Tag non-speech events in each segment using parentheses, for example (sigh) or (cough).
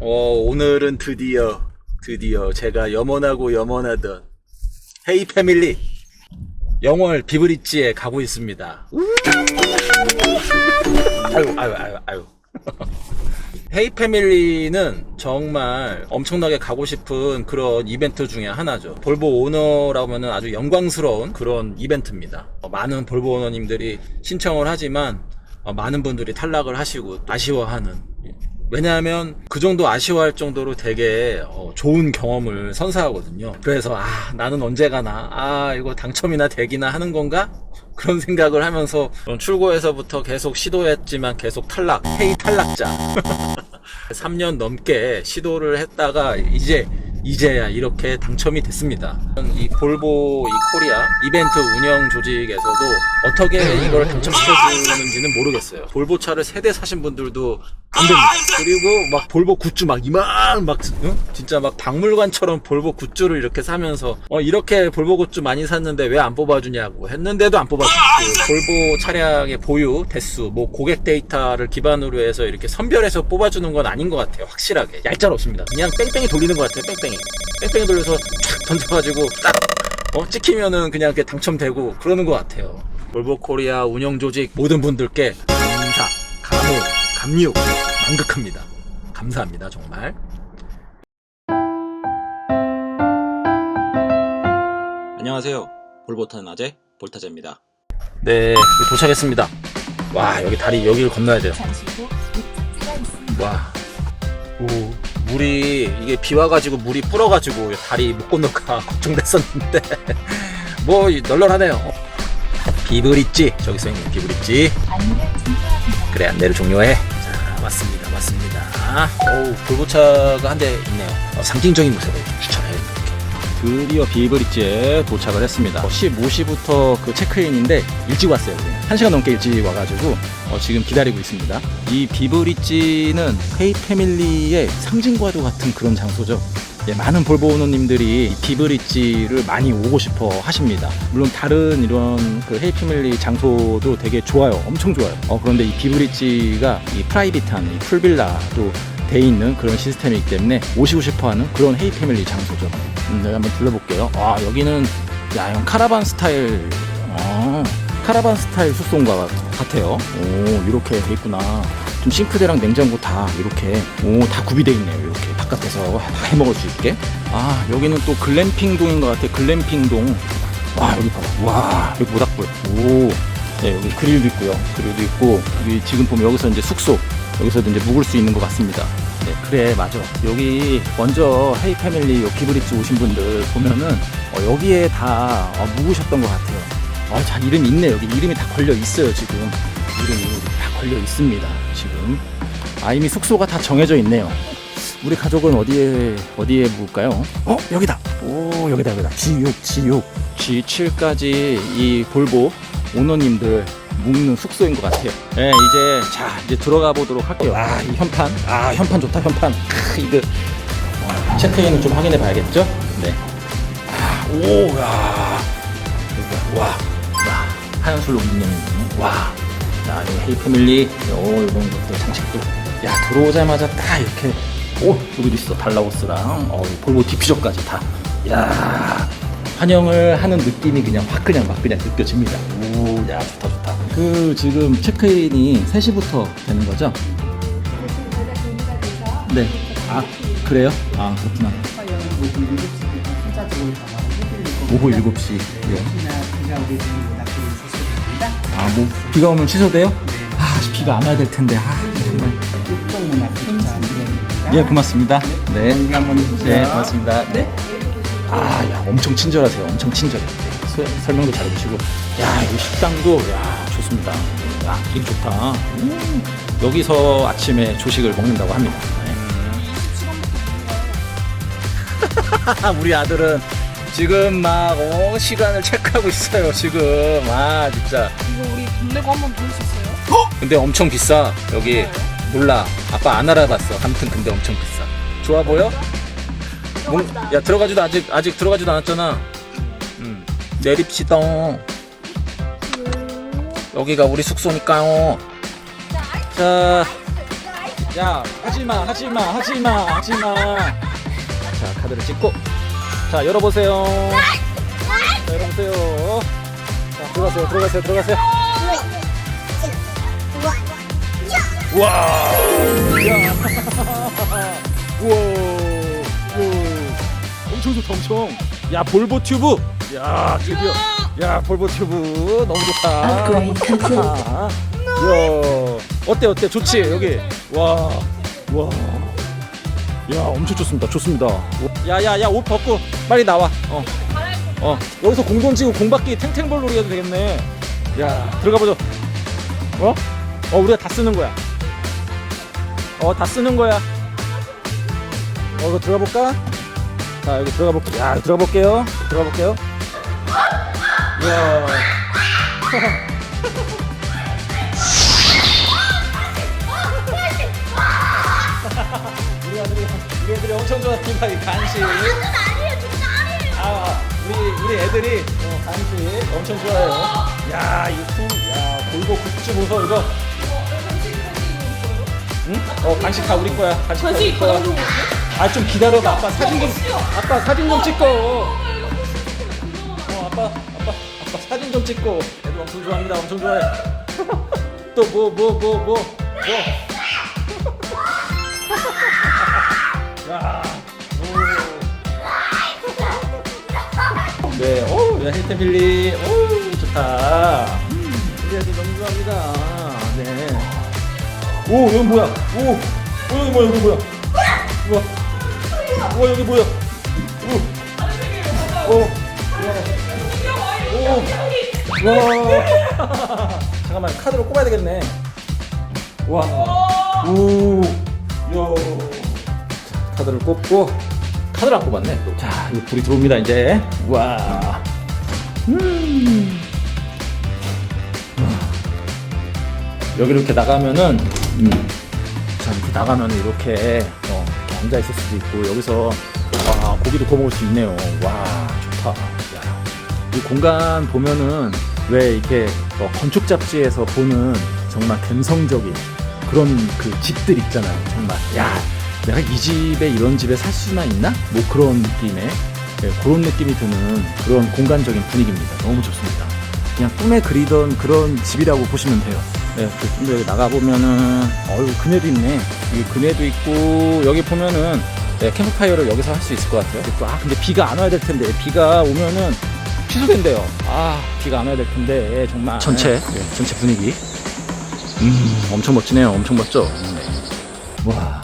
어, 오늘은 드디어, 드디어 제가 염원하고 염원하던 헤이 패밀리 영월 비브리지에 가고 있습니다. 아유, 아유, 아유, 아유. (laughs) 헤이 패밀리는 정말 엄청나게 가고 싶은 그런 이벤트 중에 하나죠. 볼보 오너라면은 아주 영광스러운 그런 이벤트입니다. 어, 많은 볼보 오너님들이 신청을 하지만 어, 많은 분들이 탈락을 하시고 아쉬워하는 왜냐하면 그 정도 아쉬워할 정도로 되게 어, 좋은 경험을 선사하거든요. 그래서 아 나는 언제 가나? 아 이거 당첨이나 되기나 하는 건가? 그런 생각을 하면서 출고에서부터 계속 시도했지만 계속 탈락 헤이 탈락자. (laughs) 3년 넘게 시도를 했다가 이제 이제야 이렇게 당첨이 됐습니다. 이 볼보 이 코리아 이벤트 운영 조직에서도 어떻게 이걸 당첨시켜 주는지는 모르겠어요. 볼보 차를 세대 사신 분들도 안 됩니다. 그리고 막 볼보 굿즈 막 이만 막 응? 진짜 막 박물관처럼 볼보 굿즈를 이렇게 사면서 어 이렇게 볼보 굿즈 많이 샀는데 왜 안 뽑아주냐고 했는데도 안 뽑아주고 볼보 차량의 보유 대수 뭐 고객 데이터를 기반으로 해서 이렇게 선별해서 뽑아주는 건 아닌 것 같아요. 확실하게 얄짤 없습니다. 그냥 뺑뺑이 돌리는 것 같아요. 뺑뺑 이 뺑뺑이 돌려서 촥 던져가지고 딱 어, 찍히면은 그냥 이렇게 당첨되고 그러는 것 같아요. 볼보 코리아 운영 조직 모든 분들께 감사, 감호, 감육, 만극합니다. 감사합니다, 정말. 안녕하세요. 볼보타는 아재 볼타제입니다. 네, 도착했습니다. 와, 여기 다리 여기를 건너야 돼요. 와, 오, 물이 이게 비 와가지고 물이 불어가지고 다리 못 건널까 (laughs) 걱정됐었는데 (laughs) 뭐 널널하네요. 비브릿지 저기 써 있는 비브릿지. 그래 안내를 종료해. 자 맞습니다 맞습니다. 오 볼보차가 한 대 있네요. 어, 상징적인 모습을. 드디어 비브릿지에 도착을 했습니다. 15시부터 그 체크인인데 일찍 왔어요. 그냥. 1시간 넘게 일찍 와가지고 어, 지금 기다리고 있습니다. 이 비브릿지는 헤이 패밀리의 상징과도 같은 그런 장소죠. 예, 많은 볼보 오너님들이 이 비브릿지를 많이 오고 싶어 하십니다. 물론 다른 이런 그 헤이 패밀리 장소도 되게 좋아요. 엄청 좋아요. 어, 그런데 이 비브릿지가 이 프라이빗한 이 풀빌라도 돼 있는 그런 시스템이기 때문에 오시고 싶어 하는 그런 헤이 패밀리 장소죠. 음, 내가 한번 둘러볼게요. 아, 여기는 야, 형 카라반 스타일. 아, 카라반 스타일 숙소인가 같아요. 오, 이렇게 돼 있구나. 좀 싱크대랑 냉장고 다 이렇게 오, 다 구비돼 있네요. 이렇게 바깥에서 다 해먹을 수 있게. 아, 여기는 또 글램핑동인 것 같아. 글램핑동. 와, 여기 봐봐. 와, 여기 모닥불. 오. 네, 여기 그릴도 있고요. 그릴도 있고, 여기 지금 보면 여기서 이제 숙소. 여기서도 이제 묵을 수 있는 것 같습니다. 네, 그래, 맞아. 여기 먼저 헤이 패밀리 요 비브리지 오신 분들 보면은 어, 여기에 다 어, 묵으셨던 것 같아요. 아, 자, 이름 있네. 여기 이름이 다 걸려 있어요, 지금. 이름이 다 걸려 있습니다, 지금. 아, 이미 숙소가 다 정해져 있네요. 우리 가족은 어디에, 어디에 묵을까요? 어, 여기다! 오, 여기다, 여기다. G6, G6. G7까지 이 볼보 오너님들 묵는 숙소인 것 같아요. 네, 이제, 자, 이제 들어가 보도록 할게요. 아, 이 현판. 아, 현판 좋다, 현판. 크, 이거. 어, 체크인을 좀 확인해 봐야겠죠? 네. 아, 오, 야. 와, 와, 하얀 술로 묻는 와. 자, 이 헤이 패밀리, 요, 이런 것들, 장식들. 야, 들어오자마자 딱 이렇게, 오, 여기도 있어. 달라오스랑, 어, 볼보 디퓨저까지 다. 야, 환영을 하는 느낌이 그냥 확 그냥 막 그냥 느껴집니다. 오, 야, 좋다, 좋다. 그, 지금 체크인이 3시부터 되는 거죠? 네. 아, 그래요? 아, 그렇구나. 오후 7시. 예. 아, 뭐, 비가 오면 취소돼요? 아, 비가 안 와야 될 텐데. 아, 정말. 예, 고맙습니다. 네. 네, 고맙습니다. 네. 아, 야, 엄청 친절하세요. 엄청 친절해. 서- 설명도 잘해주시고. 야, 이 식당도, 야, 좋습니다. 야, 길 좋다. 음, 여기서 아침에 조식을 먹는다고 합니다. (laughs) 우리 아들은 지금 막, 어, 시간을 체크하고 있어요, 지금. 아, 진짜. 이거 우리 돈 내고 한번 볼 수 있어요? 근데 엄청 비싸, 여기. 몰라. 아빠 안 알아봤어. 아무튼 근데 엄청 비싸. 좋아 보여? 문, 야 들어가지도 아직 아직 들어가지도 않았잖아. 음. 내립시다. 여기가 우리 숙소니까요. 자, 야 하지마 하지마 하지마 하지마 자 카드를 찍고 자 열어보세요 자 열어보세요 자 들어가세요 들어가세요 들어가세요 와 야. 우와 (laughs) 우와. 좋다 엄청 야 볼보 튜브. 야 드디어. 야 볼보 튜브. 너무 좋다. 업그레이드 complete. 아, 야 어때 어때? 좋지 여기? 와 와. 야 엄청 좋습니다 좋습니다. 야야야 옷 벗고 빨리 나와. 어. 어. 여기서 공 던지고 공 받기 탱탱볼 놀이 해도 되겠네. 야 들어가 보자 어? 어 우리가 다 쓰는 거야. 어 다 쓰는 거야. 어 이거 들어가 볼까? 자 여기 들어가 볼게요. 야 들어가 볼게요. 들어가 볼게요. 이야 우리 아들이 우리 애들이 엄청 좋아합니다 이 간식. 아 우리 우리 애들이 어, 간식 엄청 좋아해요. 야 이거 야 골고 굿즈 보소 이거. 응? 어 간식 다 우리 거야. 간식 다 우리 거야 아 좀 기다려봐 아빠 사진 좀 아빠 사진 좀 찍고 어 아빠 아빠 아빠 사진 좀 찍고 애들 엄청 좋아합니다 엄청 좋아해 또 뭐 뭐 뭐 뭐뭐 야, 오. 네, 오, 야, 힐테빌리, 오, 좋다. 음, 우리 애들 너무 좋아합니다. 네. 오, 여기 뭐야? 오, 오, 여기 뭐야? 여기 뭐야? 우와, 우와, 여기 뭐야? 오, 오, 오, 와. (laughs) 잠깐만, 카드로 꼽아야 되겠네. 와, 오, 요. 카드를 꼽고 카드를 안 꼽았네. 또. 자, 이거 불이 들어옵니다 이제. 와. 음. 여기 이렇게 나가면은, 음. 자 이렇게 나가면 어, 이렇게 앉아 있을 수도 있고 여기서 와 고기도 구워 먹을 수 있네요. 와 좋다. 야. 이 공간 보면은 왜 이렇게 어, 건축 잡지에서 보는 정말 감성적인 그런 그 집들 있잖아요. 정말 야 내가 이 집에 이런 집에 살 수나 있나? 뭐 그런 느낌의 예, 그런 느낌이 드는 그런 공간적인 분위기입니다. 너무 좋습니다. 그냥 꿈에 그리던 그런 집이라고 보시면 돼요. 네, 그 여기 나가 보면은 어유 그네도 있네. 이 그네도 있고 여기 보면은 네, 캠프파이어를 여기서 할 수 있을 것 같아요. 또, 아 근데 비가 안 와야 될 텐데 비가 오면은 취소된대요. 아 비가 안 와야 될 텐데 정말 전체 네, 전체 분위기 음 엄청 멋지네요. 엄청 멋져. 네. 와.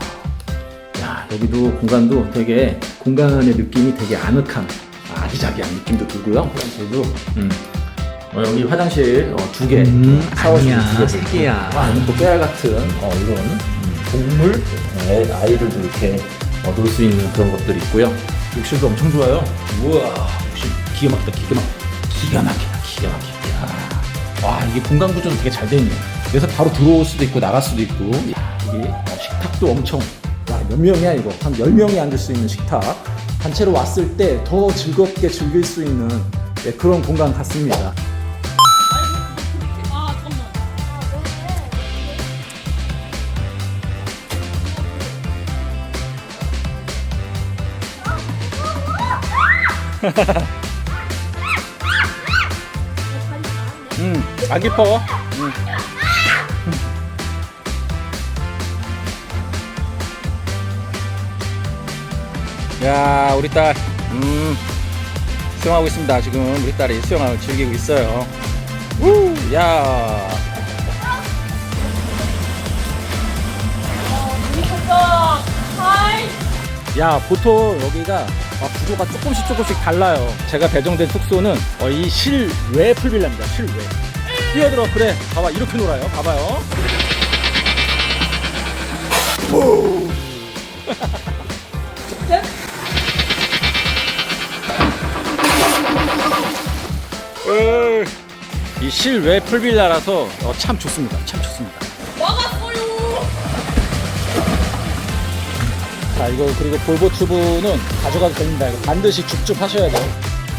야 여기도 공간도 되게 공간의 느낌이 되게 아늑한 아기자기한 느낌도 들고요. 화장실도 음. 어, 여기 화장실 어, 두 개, 음, 샤워실 아니야, 두개 세 개야. 와, 이건 또 깨알 같은 어, 이런 음, 동물 애, 아이들도 이렇게 어, 놀 수 있는 그런 것들이 있고요. 욕실도 엄청 좋아요. 우와, 욕실 기가 막히다, 기가 막, 기가 막히다, 기가 막히다. 와, 이게 공간 구조는 되게 잘돼 있네. 그래서 바로 들어올 수도 있고 나갈 수도 있고. 야, 이게 어, 식탁도 엄청. 와, 몇 명이야 이거? 한 10명이 앉을 수 있는 식탁. 단체로 왔을 때 더 즐겁게 즐길 수 있는 네, 그런 공간 같습니다. 음, 안 깊어. 음. 야, 우리 딸, 음, 수영하고 있습니다. 지금 우리 딸이 수영을 즐기고 있어요. 우, 야. 하이. 야, 보통 여기가 어, 구조가 조금씩 조금씩 달라요. 제가 배정된 숙소는 어, 이 실외 풀빌라입니다. 실외. 뛰어들어, 그래. 봐봐, 이렇게 놀아요. 봐봐요. 에이, (laughs) 이 실외 풀빌라라서 어, 참 좋습니다. 참 좋습니다. 자 이거 그리고 볼보 튜브는 가져가도 됩니다. 이거 반드시 줍줍 하셔야 돼요.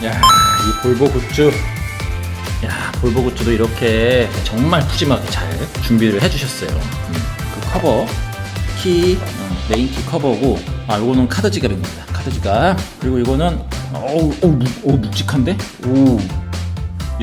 야, 이 볼보 굿즈. 야, 볼보 굿즈도 이렇게 정말 푸짐하게 잘 준비를 해주셨어요. 음, 그 커버 키 어, 메인 키 커버고 아 요거는 카드 지갑입니다. 카드 지갑 그리고 이거는 어우 어우 묵, 어우 묵직한데 오.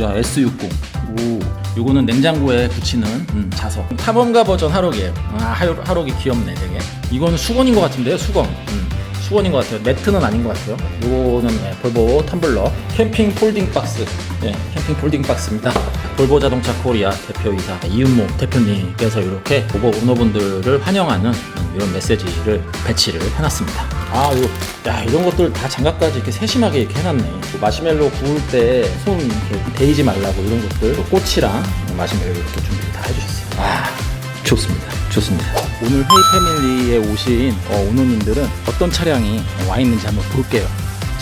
야 S60 오 요거는 냉장고에 붙이는 음, 자석. 탐험가 버전 하록이에요. 아 하록, 하록이 귀엽네 되게. 이거는 수건인 것 같은데요 수건. 음, 수건인 것 같아요. 매트는 아닌 것 같아요. 요거는 네, 볼보 텀블러. 캠핑 폴딩 박스. 네, 캠핑 폴딩 박스입니다 볼보 자동차 코리아 대표이사 이은모 대표님께서 이렇게 오버 오너분들을 환영하는 음, 이런 메시지를 배치를 해놨습니다 아, 요, 야, 이런 것들 다 장갑까지 이렇게 세심하게 이렇게 해놨네. 또 마시멜로 구울 때 손 이렇게 데이지 말라고 이런 것들, 또 꽃이랑 마시멜로 이렇게 준비를 다 해주셨어요. 아, 좋습니다. 좋습니다. 오늘 헤이 패밀리에 오신 어, 오너님들은 어떤 차량이 와 있는지 한번 볼게요.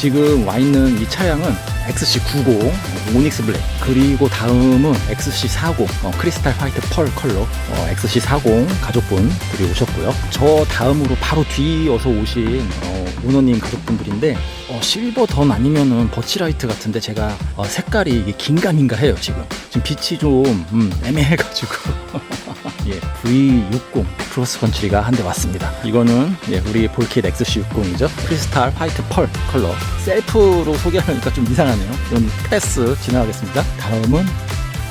지금 와 있는 이 차량은 XC90 오닉스 블랙 그리고 다음은 XC40 어, 크리스탈 화이트 펄 컬러 어, XC40 가족분들이 오셨고요. 저 다음으로 바로 뒤이어서 오신 어, 오너님 가족분들인데 어, 실버 던 아니면은 버치라이트 같은데 제가 어, 색깔이 이게 긴가민가 해요 지금. 지금 빛이 좀 음, 애매해가지고 (laughs) 예, V60 크로스 컨트리가 한 대 왔습니다. 이거는 예, 우리 볼킷 XC60이죠. 크리스탈 화이트 펄 컬러. 셀프로 소개하니까 좀 이상하네요. 이건 패스 지나가겠습니다. 다음은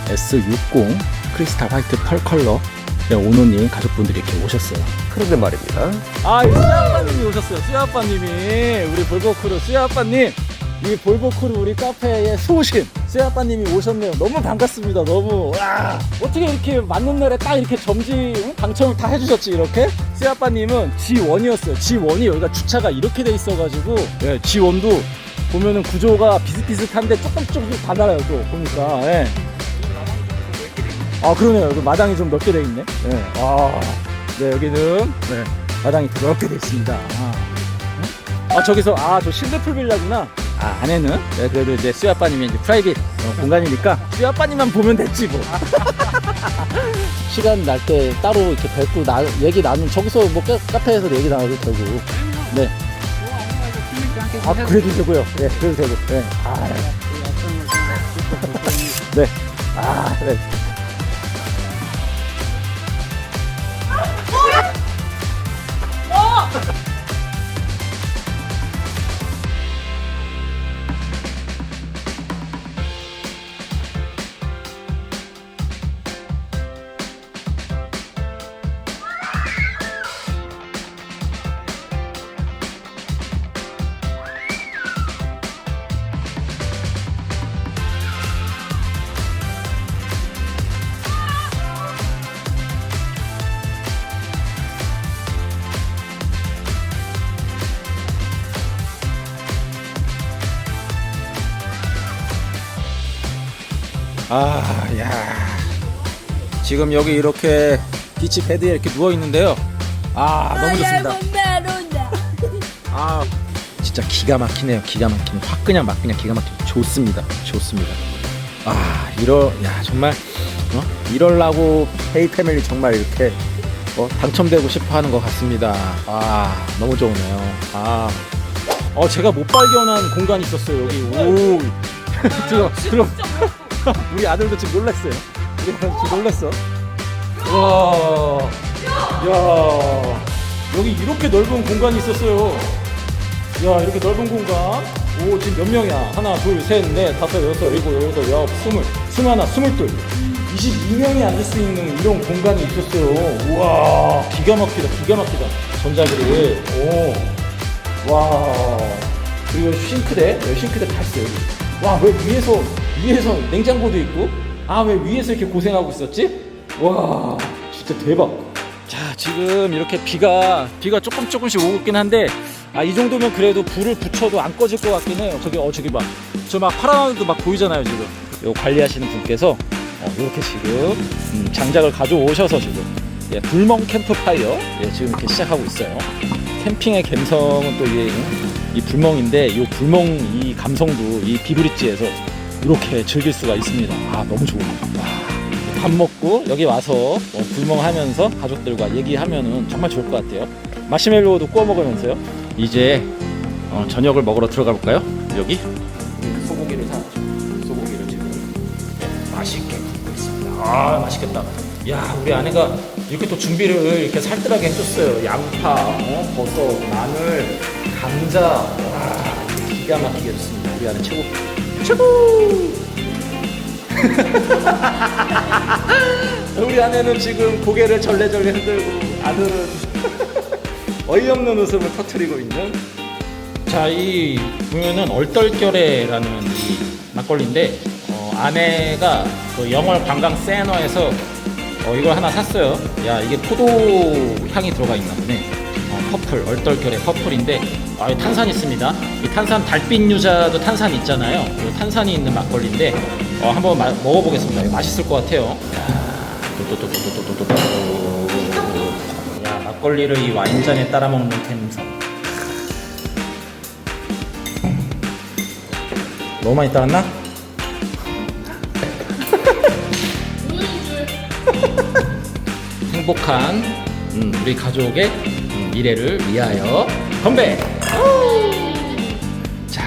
S60 크리스탈 화이트 펄 컬러. 네, 오너님 가족분들이 이렇게 오셨어요. 그런데 말입니다. 아, 이 수야 아빠님이 오셨어요. 수야 아빠님이 우리 볼보크루 수야 아빠님. 이 볼보크루 우리 카페의 수호신 수야아빠님이 오셨네요. 너무 반갑습니다. 너무 와 어떻게 이렇게 맞는 날에 딱 이렇게 점지 응? 당첨을 다 해주셨지 이렇게? 수야아빠님은 G1이었어요. G1이 여기가 주차가 이렇게 돼 있어가지고 예, G1도 보면은 구조가 비슷비슷한데 조금 조금씩 달라요. 또 보니까. 예. 아 그러네요. 마당이 좀 넓게 돼 있네. 네. 아, 네 여기는 네, 마당이 더 넓게 돼 있습니다. 아, 응? 아, 저기서 아 저 실내풀 빌라구나. 아 안에는 네, 그래도 이제 수야 아빠님이 이제 프라이빗 어, 공간이니까 수야 아빠님만 보면 됐지 뭐. (laughs) 시간 날 때 따로 이렇게 뵙고 나, 얘기 나누 저기서 뭐 카- 카페에서 얘기 나눠도 되고. 네. 아 그래도 되고요. 네, 그래도 되고. 네. 아, 네. 아, 네. 아, 야. 지금 여기 이렇게 비치 베드에 이렇게 누워 있는데요. 아, 너무 좋습니다. 아, 진짜 기가 막히네요. 기가 막히네. 확 그냥 막 그냥 기가 막히네. 좋습니다. 좋습니다. 아, 이러, 야, 정말, 어? 이럴라고 헤이 패밀리 정말 이렇게 어, 당첨되고 싶어 하는 것 같습니다. 아, 너무 좋으네요. 아, 어, 제가 못 발견한 공간이 있었어요. 여기. 오, 들어, 들어. (laughs) 우리 아들도 지금 놀랐어요. 우리 아들 지금 놀랐어. 와, 야, 여기 이렇게 넓은 공간이 있었어요. 야, 이렇게 넓은 공간. 오, 지금 몇 명이야? 하나, 둘, 셋, 넷, 다섯, 여섯, 일곱, 여덟, 열아홉, 스물, 스물하나, 스물둘. 22명이 앉을 수 있는 이런 공간이 있었어요. 우와, 기가 막히다, 기가 막히다. 전자그릴. 오, 와. 그리고 싱크대, 여기 싱크대 다 있어요. 와, 왜 위에서, 위에서 냉장고도 있고? 아, 왜 위에서 이렇게 고생하고 있었지? 와, 진짜 대박. 자, 지금 이렇게 비가, 비가 조금 조금씩 오고 있긴 한데, 아, 이 정도면 그래도 불을 붙여도 안 꺼질 것 같긴 해요. 저기, 어, 저기 봐. 저 막 파란 하늘도 막 보이잖아요, 지금. 요 관리하시는 분께서, 어, 이렇게 지금, 음, 장작을 가져오셔서 지금, 예, 불멍 캠프파이어, 예, 지금 이렇게 시작하고 있어요. 캠핑의 감성은 또 이게, 이 불멍인데, 이 불멍 이 감성도 이 비브리지에서 이렇게 즐길 수가 있습니다. 아, 너무 좋아요. 와. 밥 먹고 여기 와서 뭐 불멍하면서 가족들과 얘기하면은 정말 좋을 것 같아요. 마시멜로우도 구워 먹으면서요. 이제 어, 저녁을 먹으러 들어가 볼까요? 여기 소고기를 사왔죠. 소고기를 지금 네, 맛있게 굽고 있습니다. 아 맛있겠다. 야 우리 아내가 이렇게 또 준비를 이렇게 살뜰하게 해줬어요. 양파, 어, 버섯, 마늘, 감자. 와, 기가 막히게 해줬습니다. 우리 아는 최고. 최고! (laughs) 우리 아내는 지금 고개를 절레절레 흔들고 아들은 (laughs) 어이없는 웃음을 터트리고 있는 자, 이 보면은 얼떨결에라는 이 막걸리인데 어, 아내가 그 영월 관광 세너에서 어, 이걸 하나 샀어요. 야, 이게 포도 향이 들어가 있나 보네. 퍼플 얼떨결에 퍼플인데 아, 탄산 있습니다. 이 탄산 달빛 유자도 탄산 있잖아요. 이 탄산이 있는 막걸리인데 어, 한번 마, 먹어보겠습니다. 맛있을 것 같아요. 야, 막걸리를 이 와인잔에 따라 먹는 갬성. 너무 많이 따랐나? (laughs) 행복한 음, 우리 가족의 미래를 위하여 건배! 자,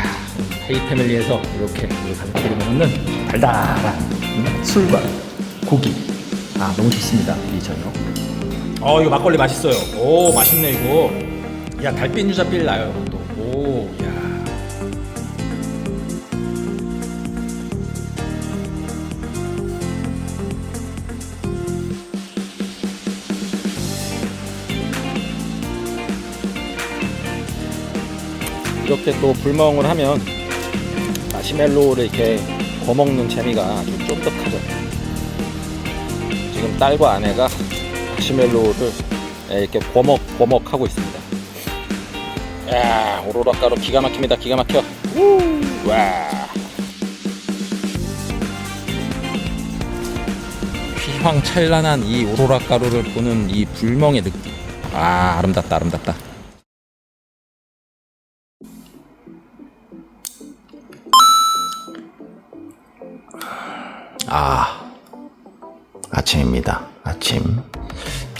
헤이 패밀리에서 이렇게 우리 가족끼리 먹는 달달한 음, 술과 고기. 아, 너무 좋습니다. 이 저녁. 어, 이거 막걸리 맛있어요. 오, 맛있네, 이거. 야, 달빛 유자 빌 나요, 또. 오, 이렇게 또 불멍을 하면 마시멜로우를 이렇게 거먹는 재미가 아주 쫀득하죠. 지금 딸과 아내가 마시멜로우를 이렇게 거먹 거먹 하고 있습니다. 야 오로라 가루 기가 막힙니다. 기가 막혀. 우, 와. 휘황찬란한 이 오로라 가루를 보는 이 불멍의 느낌. 아 아름답다 아름답다. 아, 아침입니다. 아침.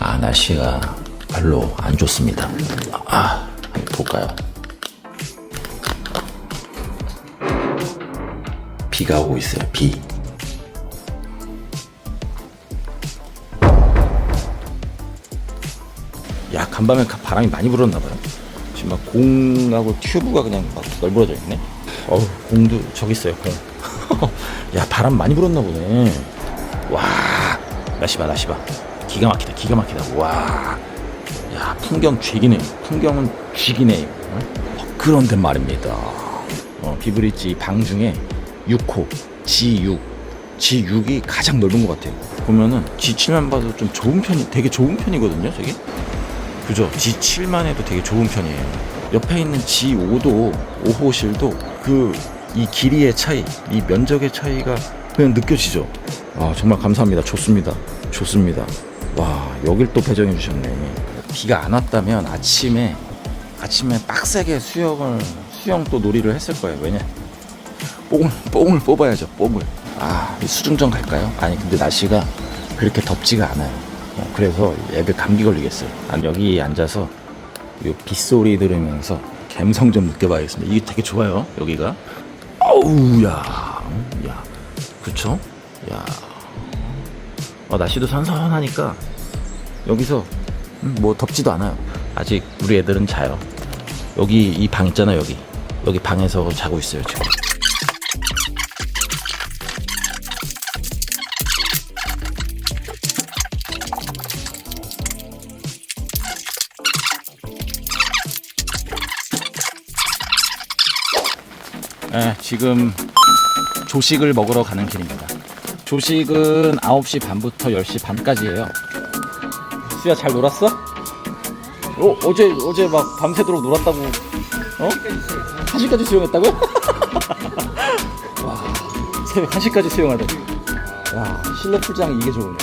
아, 날씨가 별로 안 좋습니다. 아, 한번 볼까요? 비가 오고 있어요, 비. 야, 간밤에 가- 바람이 많이 불었나봐요. 지금 막 공하고 튜브가 그냥 막 널브러져 있네. 어우, 공도 저기 있어요, 공. (laughs) 야, 바람 많이 불었나 보네. 와, 날씨 봐, 날씨 봐. 기가 막히다, 기가 막히다. 와, 야, 풍경 쥐기네. 풍경은 쥐기네. 어? 그런데 말입니다. 어, 비브리지 방 중에 6호, G6, G6이 가장 넓은 것 같아요. 보면은 G7만 봐도 좀 좋은 편이, 되게 좋은 편이거든요, 저기. 그죠? G7만 해도 되게 좋은 편이에요. 옆에 있는 G5도 5호실도 그 이 길이의 차이, 이 면적의 차이가 그냥 느껴지죠. 아 정말 감사합니다. 좋습니다. 좋습니다. 와 여길 또 배정해 주셨네. 비가 안 왔다면 아침에 아침에 빡세게 수영을 수영 또 놀이를 했을 거예요. 왜냐? 뽕을 뽕을 뽑아야죠. 뽕을. 아 수중전 갈까요? 아니 근데 날씨가 그렇게 덥지가 않아요. 어, 그래서 애들 감기 걸리겠어요. 난 여기 앉아서 이 빗소리 들으면서 감성 좀 느껴봐야겠습니다. 이게 되게 좋아요. 여기가. 아우 야, 야, 그쵸? 야, 어, 날씨도 선선하니까 여기서 음, 뭐 덥지도 않아요. 아직 우리 애들은 자요. 여기 이 방 있잖아요. 여기 여기 방에서 자고 있어요 지금. 지금 조식을 먹으러 가는 길입니다. 조식은 9시 반부터 10시 반까지예요. 수야 잘 놀았어? 어, 어제 어제 막 밤새도록 놀았다고. 어? 1시까지 수영했다고요? (laughs) 와, 새벽 1시까지 수영하다니. 야, 실내 풀장 이게 좋으네.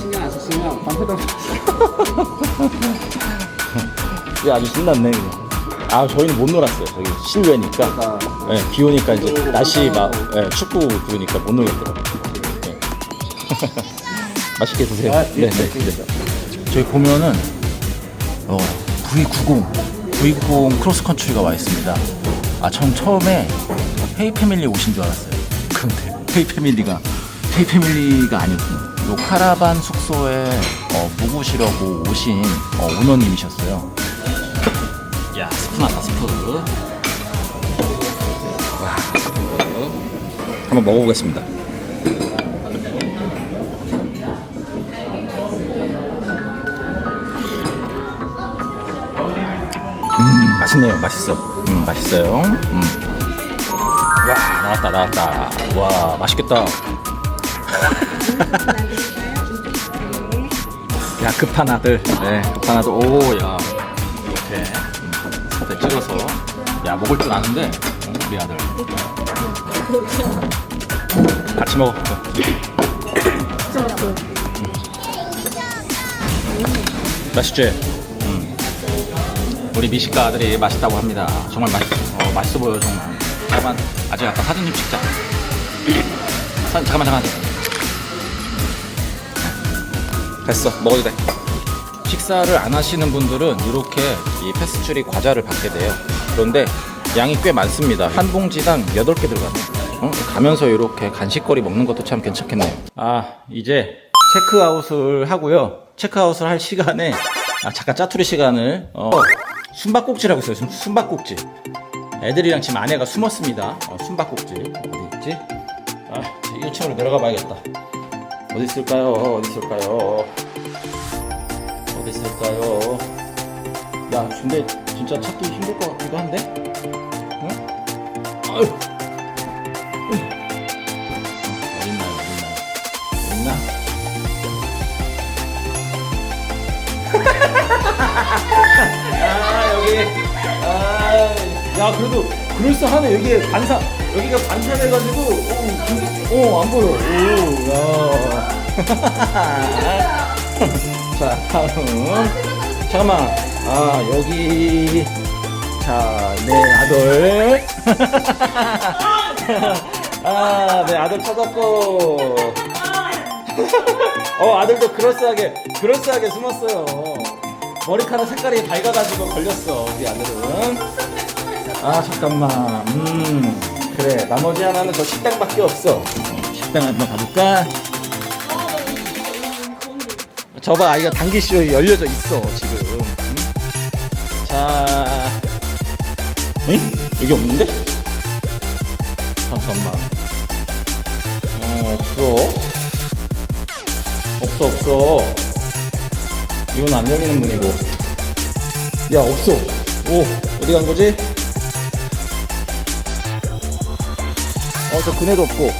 신경 안 썼으면 밤새도록 (laughs) 야, 아주 신났네 그냥. 아, 저희는 못 놀았어요. 저기 실외니까. 네, 비 오니까 이제 날씨 막 네, 축구 부으니까 못 놀겠더라고요. 네. (laughs) 맛있게 드세요. 아, 네, 예, 네, 네. 저희 보면은 어, V90, V90 크로스컨트리가 와 있습니다. 아, 전 처음에 헤이 패밀리 오신 줄 알았어요. 근데 헤이 패밀리가 헤이 패밀리가 아니었군요. 요 카라반 숙소에 어, 묵으시려고 오신 어, 오너님이셨어요. 야 스프. 와. 한번 먹어보겠습니다. 음 맛있네요 맛있어. 음 맛있어요. 음. 와 나왔다 나왔다. 와 맛있겠다. (laughs) 야 급한 아들 네 급한 아들 오야 이렇게 음, 사태 찍어서. 야 먹을 줄 아는데 어, 우리 아들. 같이 먹어. 음. 맛있지? 음. 우리 미식가 아들이 맛있다고 합니다. 정말 맛있어 어, 맛있어 보여 정말. 잠깐만 아직 아까 사진 좀 찍자. 사진 잠깐만 잠깐만. 됐어 먹어도 돼 식사를 안 하시는 분들은 이렇게 이 페스츄리 과자를 받게 돼요. 그런데 양이 꽤 많습니다. 한 봉지당 8개 들어가네요 어? 가면서 이렇게 간식거리 먹는 것도 참 괜찮겠네요. 아 이제 체크아웃을 하고요. 체크아웃을 할 시간에 아 잠깐 짜투리 시간을 어, 숨바꼭질하고 있어요. 숨- 숨바꼭질. 애들이랑 지금 아내가 숨었습니다. 어, 숨바꼭질. 어디 있지? 아 1층으로 내려가 봐야겠다. 어디 있을까요? 어디 있을까요? 있을까요? 야, 근데 진짜 찾기 힘들 것 같기도 한데? 응? 아유. 응. 어딨나요? 어딨나요? 어딨나? (laughs) 아, 여기. 아, 야, 그래도 그럴싸하네. 여기에 반사, 여기가 반사돼가지고, 오, 오, 안 보여. 오, 야. (laughs) 자, 다음. 잠깐만. 아, 여기. 자, 내 아들. (laughs) 아, 내 아들 찾았고. (laughs) 어, 아들도 그럴싸하게, 그럴싸하게 숨었어요. 머리카락 색깔이 밝아가지고 걸렸어, 우리 아들은. 아, 잠깐만. 음, 그래. 나머지 하나는 저 식당밖에 없어. 식당 한번 가볼까? 저봐 아이가 당기쇼에 열려져 있어 지금 응? 자 응? 여기 없는데? 잠깐만 어 없어 없어 없어 이건 안 열리는 문이고 야 없어 오 어디 간 거지? 어저 그네도 없고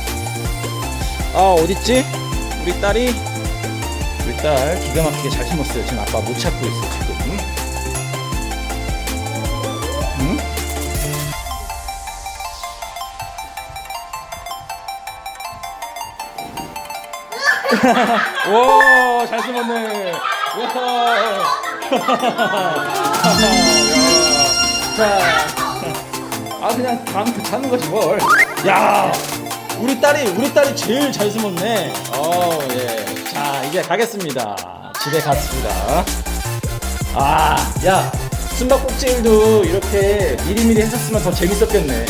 아 어딨지? 우리 딸이 딸 기가 막히게 잘 숨었어요. 지금 아빠 못 찾고 있어 지금. 응? (laughs) 와, 잘 숨었네. 와. (laughs) 자, 아 그냥 가면 자는 거지 뭘. 야, 우리 딸이 우리 딸이 제일 잘 숨었네. 어, 예. 자, 이제 가겠습니다. 집에 갔습니다. 아, 야, 숨바꼭질도 이렇게 미리미리 했었으면 더 재밌었겠네.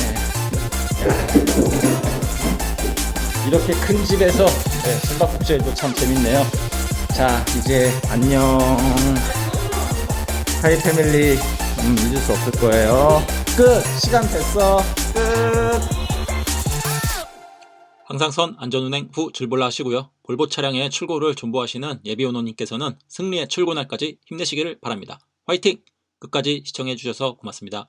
이렇게 큰 집에서 네, 숨바꼭질도 참 재밌네요. 자, 이제 안녕. 하이 패밀리 음, 잊을 수 없을 거예요. 끝. 시간 됐어. 끝. 항상선 안전운행 후 출발을 하시고요. 볼보 차량의 출고를 존보하시는 예비오너님께서는 승리의 출고날까지 힘내시기를 바랍니다. 화이팅! 끝까지 시청해주셔서 고맙습니다.